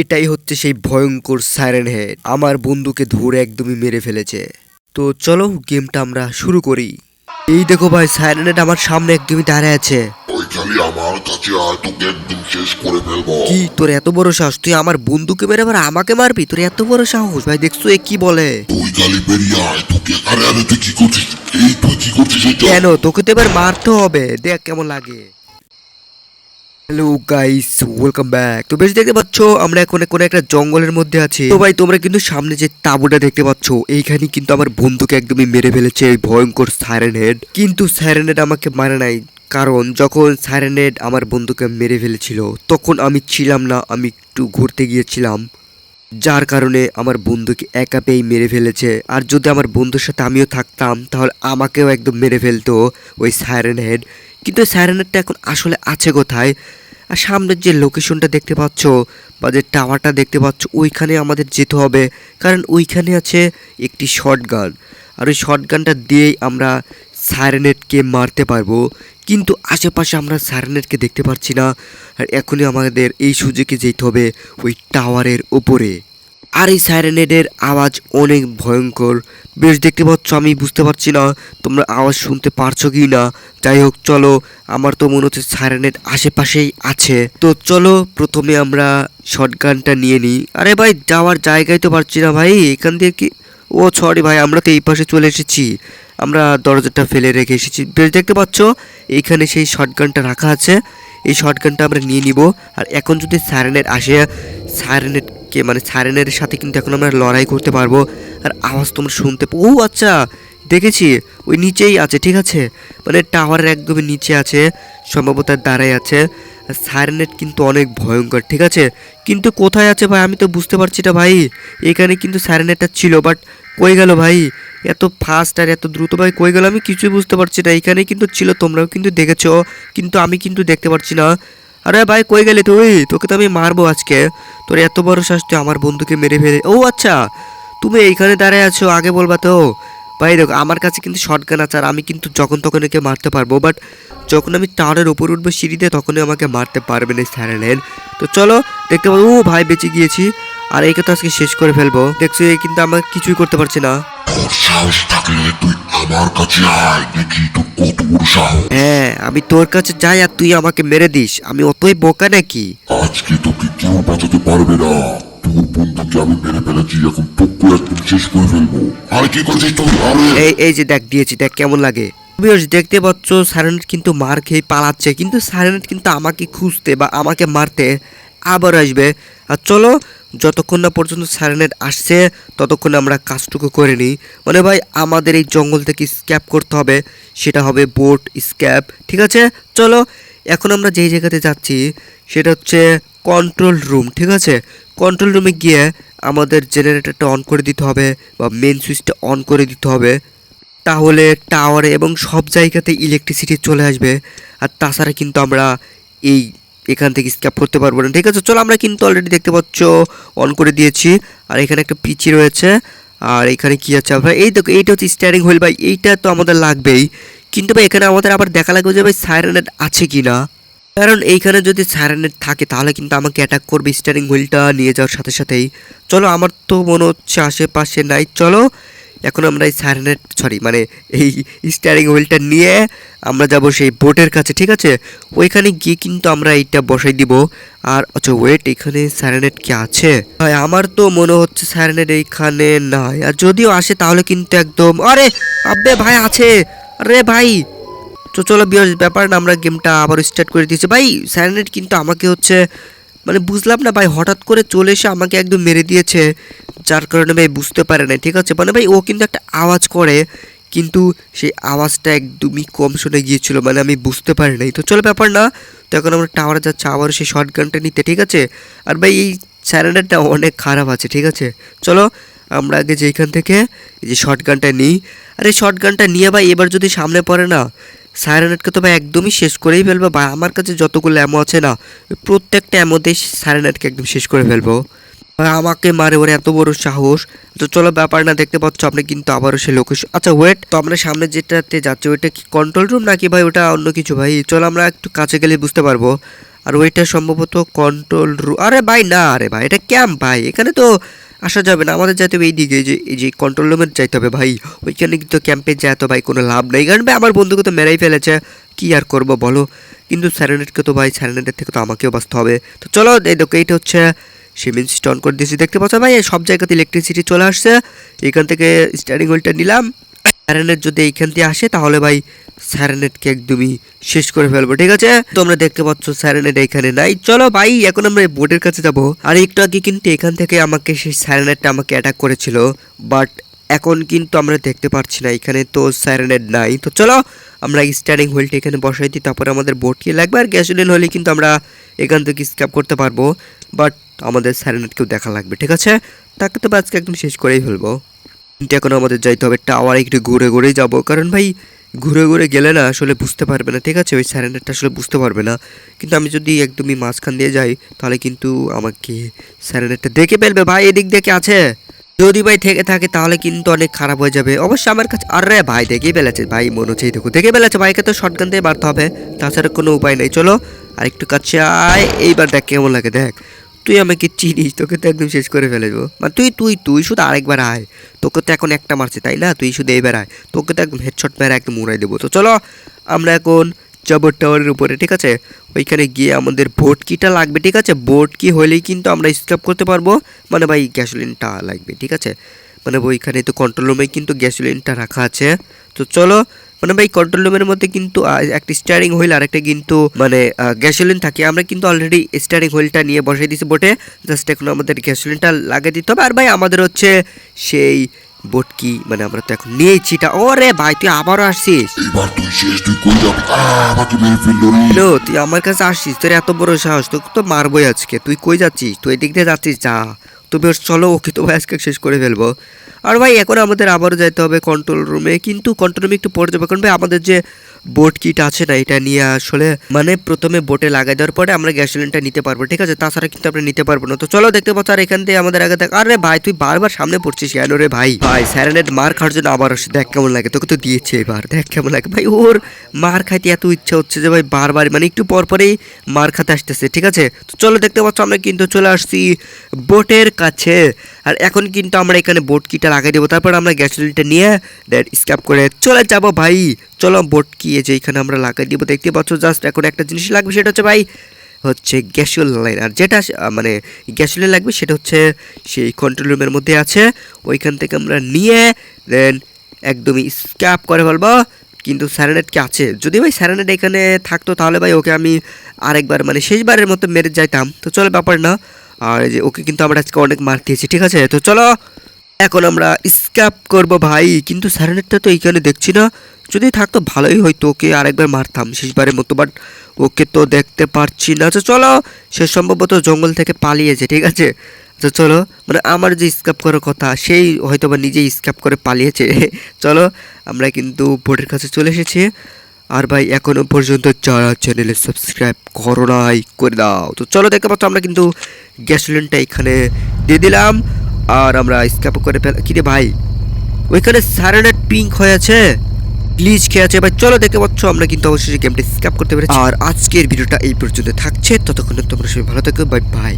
এটাই হচ্ছে সেই ভয়ঙ্কর সাইরেন হেড আমার বন্ধুকে ধরে একদমই মেরে ফেলেছে। তো চলো গেমটা আমরা শুরু করি। এই দেখো ভাই সাইরেন হেড আমার সামনে একদমই দাঁড়ায় আছে। ওই আমার কাছে আয় তোকে একদম শেষ করে ফেলব। কি তোর এত বড় সাহস? তুই আমার বন্ধুকে মেরে আবার আমাকে মারবি? তোর এত বড় সাহস? ভাই দেখছ এ কি বলে? তুই খালি বেরিয়ে আয় তোকে। আরে আরে তুই কি করছিস? এই তুই কি করছিস কেন? তোকে তো এবার মারতে হবে। দেখ কেমন লাগে। হ্যালো গাইস ওয়েলকাম ব্যাক তো বেশ দেখতে পাচ্ছ, আমরা এখন কোনো একটা জঙ্গলের মধ্যে আছি। তো ভাই, তোমরা কিন্তু সামনে যে তাঁবুটা দেখতে পাচ্ছ এইখানে কিন্তু আমার বন্ধুকে একদমই মেরে ফেলেছে এই ভয়ঙ্কর সাইরেন হেড কিন্তু সাইরেন হেড আমাকে মারে নাই, কারণ যখন সাইরেন হেড আমার বন্ধুকে মেরে ফেলেছিল, তখন আমি ছিলাম না, আমি একটু ঘুরতে গিয়েছিলাম। যার কারণে আমার বন্ধুকে একা পেয়েই মেরে ফেলেছে। আর যদি আমার বন্ধুর সাথে আমিও থাকতাম, তাহলে আমাকেও একদম মেরে ফেলতো ওই সাইরেন হেড। কিন্তু সাইরেন হেডটা এখন আসলে আছে কোথায়? আর সামনের যে লোকেশনটা দেখতে পাচ্ছ বা যে টাওয়ারটা দেখতে পাচ্ছ, ওইখানে আমাদের যেতে হবে। কারণ ওইখানে আছে একটি শর্ট গান আর ওই শর্ট গানটা দিয়েই আমরা সাইরেনেটকে মারতে পারব, কিন্তু আশেপাশে আমরা সাইরেনেটকে দেখতে পাচ্ছি না। আর এখনই আমাদের এই সুযোগে যেতে হবে ওই টাওয়ারের ওপরে আর এই সাইরেনেটের আওয়াজ অনেক ভয়ঙ্কর। বেশ দেখতে পাচ্ছ, আমি বুঝতে পারছি না তোমরা আওয়াজ শুনতে পারছ কি না। যাই হোক, চলো, আমার তো মনে হচ্ছে সাইরেনেট আশেপাশেই আছে। তো চলো, প্রথমে আমরা শর্টগানটা নিয়ে নিই। আরে ভাই, যাওয়ার জায়গায় তো পারছি না ভাই, এখান দিয়ে কি ও সরি ভাই, আমরা তো এই পাশে চলে এসেছি। আমরা দরজাটা ফেলে রেখে এসেছি। বেশ, দেখতে পাচ্ছ এইখানে সেই শর্টগানটা রাখা আছে। এই শর্টগানটা আমরা নিয়ে নিব। আর এখন যদি সাইরেনের আসে সাইরেনেটকে মানে সাইরেনের সাথে কিন্তু এখন আমরা লড়াই করতে পারব। আর আওয়াজ তোমরা শুনতে ও আচ্ছা দেখেছি, ওই নিচেই আছে, ঠিক আছে? মানে টাওয়ারের একদমই নিচে আছে, সম্ভবত দাঁড়ায় আছে। আর সাইরেনেট কিন্তু অনেক ভয়ঙ্কর, ঠিক আছে? কিন্তু কোথায় আছে ভাই? আমি তো বুঝতে পারছি না ভাই। এখানে কিন্তু সাইরেনেটটা ছিল বাট কই গেল ভাই? এত ফাস্ট আর এত দ্রুত ভাই কই গেল? আমি কিছুই বুঝতে পারছি না। এখানে কিন্তু ছিল, তোমরাও কিন্তু দেখেছ। কিন্তু আমি কিন্তু দেখতে পারছি না। আরে ভাই, কই গেলে তুই? তোকে তো আমি মারবো আজকে। তোর এত বড় শ্বাস তুই আমার বন্ধুকে মেরে ফেলে ও আচ্ছা তুমি এইখানে দাঁড়ায় আছো, আগে বলবা তো। ভাই, দেখো, আমার কাছে কিন্তু শর্টগান আছে আর আমি কিন্তু যখন তখন একে মারতে পারব। বাট যখন আমি টাওয়ারের উপর উঠবো সিঁড়িতে, তখনই আমাকে মারতে পারবে না স্যারেলেন তো চলো, দেখতে পাবো। ও ভাই, বেঁচে গিয়েছি। আর একে তো আজকে শেষ করে ফেলব। দেখছ এই কিন্তু আমার কিছুই করতে পারছি না। সাহস থাকলে তুই আমার কাছে আয় দেখি তোর কত বড় সাহস। হ্যাঁ আমি তোর কাছে যাই আর তুই আমাকে মেরে দিস। আমি অতই বোকা নাকি? আজকে তোকে কেউ বাঁচাতে পারবে না। তোর বন্ধুকে আমি মেরে ফেলেছি এখন তোকে একদম শেষ করে ফেলব। আরে কি করছিস তুই? আরে! এই এই যে দেখ দিয়েছি দেখ কেমন লাগে। দেখতে পাচ্ছ সারেনেট কিন্তু মার খেয়ে পালাচ্ছে কিন্তু সারেনেট কিন্তু আমাকে খুঁজতে বা আমাকে মারতে আবার আসবে। আর চলো যতক্ষণ না পর্যন্ত সারেনেট আসছে, ততক্ষণ আমরা কাজটুকু করে নিই। মানে ভাই, আমাদের এই জঙ্গল থেকে স্ক্যাপ করতে হবে। সেটা হবে বোট, স্ক্যাপ, ঠিক আছে? চলো, এখন আমরা যেই জায়গাতে যাচ্ছি, সেটা হচ্ছে কন্ট্রোল রুম ঠিক আছে? কন্ট্রোল রুমে গিয়ে আমাদের জেনারেটরটা অন করে দিতে হবে বা মেন সুইচটা অন করে দিতে হবে। তাহলে টাওয়ারে এবং সব জায়গাতে ইলেকট্রিসিটি চলে আসবে। আর তাছাড়া কিন্তু আমরা এই এখান থেকে স্ক্যাপ করতে পারব না। ঠিক আছে, চলো আমরা কিন্তু অলরেডি দেখতে পাচ্ছ অন করে দিয়েছি। আর এখানে একটা পিচি রয়েছে। আর এখানে কি আছে? ভাই, এই দেখো, এইটা হচ্ছে স্টিয়ারিং হুইল ভাই। এইটা তো আমাদের লাগবেই। কিন্তু ভাই, এখানে আমাদের আবার দেখা লাগবে যে ভাই সাইরেনেট আছে কি না কারণ এইখানে যদি সাইরেনেট থাকে, তাহলে কিন্তু আমাকে অ্যাটাক করবে স্টিয়ারিং হুইলটা নিয়ে যাওয়ার সাথে সাথেই। চলো, আমার তো মনে হচ্ছে আশেপাশে নাই। চলো এখন আমরা এই সাইরেনেট সরি মানে এই স্টিয়ারিং হুইলটা নিয়ে আমরা যাব সেই বোটের কাছে, ঠিক আছে? ওইখানে গিয়ে কিন্তু আমরা এইটা বসাই দিব। আর আচ্ছা ওয়েট এখানে সাইরেনেট কি আছে? ভাই, আমার তো মনে হচ্ছে সাইরেনেট এইখানে নাই। আর যদিও আসে, তাহলে কিন্তু একদম, আরে, আব্বে ভাই আছে। আরে ভাই, তো চলো বিয়স ব্যাপার না, আমরা গেমটা আবার স্টার্ট করে দিয়েছি। ভাই স্যারেনেট কিন্তু আমাকে হচ্ছে মানে বুঝলাম না ভাই, হঠাৎ করে চলে এসে আমাকে একদম মেরে দিয়েছে, যার কারণে ভাই বুঝতে পারে না ঠিক আছে? মানে ভাই, ও কিন্তু একটা আওয়াজ করে, কিন্তু সেই আওয়াজটা একদমই কম শুনে গিয়েছিল মানে আমি বুঝতে পারি নাই। তো চলো ব্যাপার না, তো এখন আমরা টাওয়ারে যাচ্ছি আবার সেই শর্ট গানটা নিতে, ঠিক আছে? আর ভাই, এই স্যারেনেটটা অনেক খারাপ আছে, ঠিক আছে? চলো, আমরা আগে যেখান থেকে এই যে শর্ট গানটা নিই। আর এই শর্ট গানটা নিয়ে ভাই, এবার যদি সামনে পড়ে না সাইরেনেটকে তো ভাই একদমই শেষ করেই ফেলব ভাই আমার কাছে যতগুলো অ্যামো আছে না, প্রত্যেকটা অ্যামোতে সাইরেনেটকে একদম শেষ করে ফেলব। আমাকে মারে, ওর এত বড় সাহস। তো চলো, ব্যাপার না, দেখতে পাচ্ছ, আপনি কিন্তু আবারও সে লোকেশন আচ্ছা ওয়েট তো আমরা সামনে যেটাতে যাচ্ছি, ওইটা কি কন্ট্রোল রুম নাকি ভাই ওটা অন্য কিছু ভাই? চলো, আমরা একটু কাছে গেলে বুঝতে পারব। আর ওইটা সম্ভবত কন্ট্রোল রুম আরে ভাই, না আরে ভাই, এটা ক্যাম্প ভাই, এখানে তো আসা যাবে না। আমাদের যেতে হবে এই দিকে যে, এই যে কন্ট্রোল রুমের যাইতে হবে ভাই। ওইখানে কিন্তু ক্যাম্পে যায় তো ভাই, কোনো লাভ নেই। কারণ ভাই, আমার বন্ধুকে তো মেরাই ফেলেছে। কী আর করব বলো? কিন্তু স্যারেনেটকে তো ভাই স্যারেনেটের থেকে তো আমাকেও বাঁচতে হবে। তো চলো, এই দেখো, এইটা হচ্ছে সিমেন্ট স্টন করে দিয়েছি। দেখতে পাচ্ছ ভাই, সব জায়গাতে ইলেকট্রিসিটি চলে আসছে। এখান থেকে স্টারিং হুইলটা নিলাম। স্যারেনেট যদি এইখান দিয়ে আসে, তাহলে ভাই স্যারেনেটকে একদমই শেষ করে ফেলব, ঠিক আছে? তোমরা দেখতে পাচ্ছ স্যারেনেট এখানে নাই। চলো ভাই, এখন আমরা বোর্ডের কাছে যাব। আর একটু আগে কিন্তু এখান থেকে আমাকে সেই স্যারেনেটটা আমাকে অ্যাটাক করেছিল বাট এখন কিন্তু আমরা দেখতে পাচ্ছি না, এখানে তো স্যারেনেট নাই। তো চলো, আমরা স্টারিং হুইলটা এখানে বসাই দিই, তারপরে আমাদের বোট কি লাগবে। আর গ্যাসোলিন হলে কিন্তু আমরা এখান থেকে স্ক্যাপ করতে পারব বাট আমাদের স্যারেনেটকেও দেখা লাগবে, ঠিক আছে? তাকে তো আজকে একদম শেষ করেই ফেলব। কিন্তু এখন আমাদের যাইতে হবে টাওয়ার একটু ঘুরে ঘুরে যাব। কারণ ভাই, ঘুরে ঘুরে গেলে না আসলে বুঝতে পারবে না, ঠিক আছে? ওই স্যারেন্ডারটা আসলে বুঝতে পারবে না। কিন্তু আমি যদি একদমই মাঝখান দিয়ে যাই, তাহলে কিন্তু আমাকে স্যারেন্ডারটা দেখে ফেলবে। ভাই, এদিক দেখে আছে? যদি ভাই থেকে থাকে, তাহলে কিন্তু অনেক খারাপ হয়ে যাবে। অবশ্যই আমার কাছে, আরে ভাই দেখে ফেলেছে। ভাই, মনে হচ্ছে দেখো দেখে ফেলেছে। ভাইকে তো শর্টগান দিয়ে মারতে হবে, তাছাড়া কোনো উপায় নেই। চলো আর একটু কাছে আয়। এইবার দেখ কেমন লাগে, দেখ। তুই আমাকে চিনিস, তোকে তো একদম শেষ করে ফেলে দেবো মানে তুই তুই তুই শুধু আরেকবার আয়। তোকে তো এখন একটা মারছে, তাই না? তুই শুধু এইবার আয়। তোকে তো একদম হেডশট মেরে একদম উড়াই দেবো। তো চলো, আমরা এখন জবর টাওয়ারের উপরে, ঠিক আছে? ওইখানে গিয়ে আমাদের বোট কিটা লাগবে, ঠিক আছে? বোট কি হলেই কিন্তু আমরা স্কাপ করতে পারব। মানে ভাই গ্যাসোলিনটা লাগবে, ঠিক আছে? মানে ওইখানে তো কন্ট্রোল রুমে কিন্তু গ্যাসোলিনটা রাখা আছে। তো চলো মানে ভাই কন্ট্রোল রুমের মধ্যে কিন্তু একটা স্টারিং হুইল আর একটা কিন্তু মানে গ্যাসোলিন থাকে। আমরা কিন্তু অলরেডি স্টারিং হুইলটা নিয়ে বসাই দিয়েছি বোটে জাস্ট এখন আমাদের গ্যাসোলিনটা লাগিয়ে দিতে হবে। আর ভাই আমাদের হচ্ছে সেই বোট কি মানে আমরা তো এখন নিয়েছি এটা। ওরে ভাই তুই আবারও আসছিস? এবার তুই শেষ তুই কই যাবি? আমাকে মেরে ফেলল রে। হ্যালো তুই আমার কাছে আসছিস? তোর এত বড় সাহস তোকে তো মারবোই আজকে। তুই কই যাচ্ছিস? তুই এদিক দিয়ে যাচ্ছিস যা। তুমি চলো ওকে তো ভাই আজকে শেষ করে ফেলব। আর ভাই, এখন আমাদের আবারও যেতে হবে কন্ট্রোল রুমে কিন্তু কন্ট্রোল রুমে একটু পর্যবেক্ষণ ভাই, আমাদের যে বোট কিট আছে না, এটা নিয়ে আসলে মানে প্রথমে বোটে লাগাই দেওয়ার পরে আমরা গ্যাস গ্যাসোলিনটা নিতে পারব, ঠিক আছে? তাছাড়া কিন্তু আমরা নিতে পারব না। তো চলো দেখতে পাচ্ছ, আর এখান থেকে আমাদের আগে দেখ, আরে ভাই, তুই বারবার সামনে পড়ছিস কেন রে ভাই? ভাই স্যারেনের মার খাওয়ার জন্য আবার দেখ কেমন লাগে, তোকে তো দিয়েছে এবার, দেখ কেমন লাগে। ভাই, ওর মার খাইতে এত ইচ্ছা হচ্ছে যে ভাই বারবার মানে একটু পর পরেই মার খাতে আসতেছে, ঠিক আছে? তো চলো দেখতে পাচ্ছ, আমরা কিন্তু চলে আসছি বোটের কাছে। আর এখন কিন্তু আমরা এখানে বোট কিটা লাগাই দেবো, তারপর আমরা গ্যাস গ্যাসোলিনটা নিয়ে দেন স্ক্যাপ করে চলে যাব ভাই। চলো বোট কি এই যে এখানে আমরা লাগাই দিব। দেখতে পাচ্ছ জাস্ট এখন একটা জিনিস লাগবে, সেটা হচ্ছে ভাই, হচ্ছে গ্যাসুয়াল লাইন আর যেটা মানে গ্যাসুয়াল লাগবে সেটা হচ্ছে সেই কন্ট্রোল রুমের মধ্যে আছে। ওইখান থেকে আমরা নিয়ে দেন একদমই স্ক্যাপ করে ফেলব। কিন্তু স্যারেনেট কি আছে? যদি ভাই স্যারেনেট এখানে থাকতো, তাহলে ভাই ওকে আমি আরেকবার মানে শেষবারের মতো মেরে যাইতাম। তো চলো ব্যাপার না। আর যে ওকে কিন্তু আমরা আজকে অনেক মার দিয়েছি, ঠিক আছে? তো চলো এখন আমরা স্ক্যাপ করব ভাই। কিন্তু স্যারেনেটটা তো এইখানে দেখছি না। যদি থাকতো ভালোই হয়তো ওকে আরেকবার মারতাম শেষবারের মতো বাট ওকে তো দেখতে পারছি না। তো চলো, সে সম্ভবত জঙ্গল থেকে পালিয়েছে, ঠিক আছে? তো চলো মানে আমার যে স্ক্যাপ করার কথা, সেই হয়তো বা নিজেই স্ক্যাপ করে পালিয়েছে। চলো, আমরা কিন্তু বোর্ডের কাছে চলে এসেছি। আর ভাই, এখনও পর্যন্ত যারা চ্যানেলে সাবস্ক্রাইব করো নাই, করে দাও। তো চলো, দেখতে পাচ্ছ, আমরা কিন্তু গ্যাসোলিনটা এখানে দিয়ে দিলাম। আর আমরা স্ক্যাপ করে ফেল কিরে ভাই? ওইখানে সারানেট পিঙ্ক হয়ে আছে। প্লিজ খেয়ে আছে। ভাই চলো দেখে পাচ্ছ, আমরা কিন্তু অবশ্যই গেমটা স্ক্যাপ করতে পেরেছি। আর আজকের ভিডিওটা এই পর্যন্ত থাকছে। ততক্ষণ তোমরা সবাই ভালো থাকো। Bye bye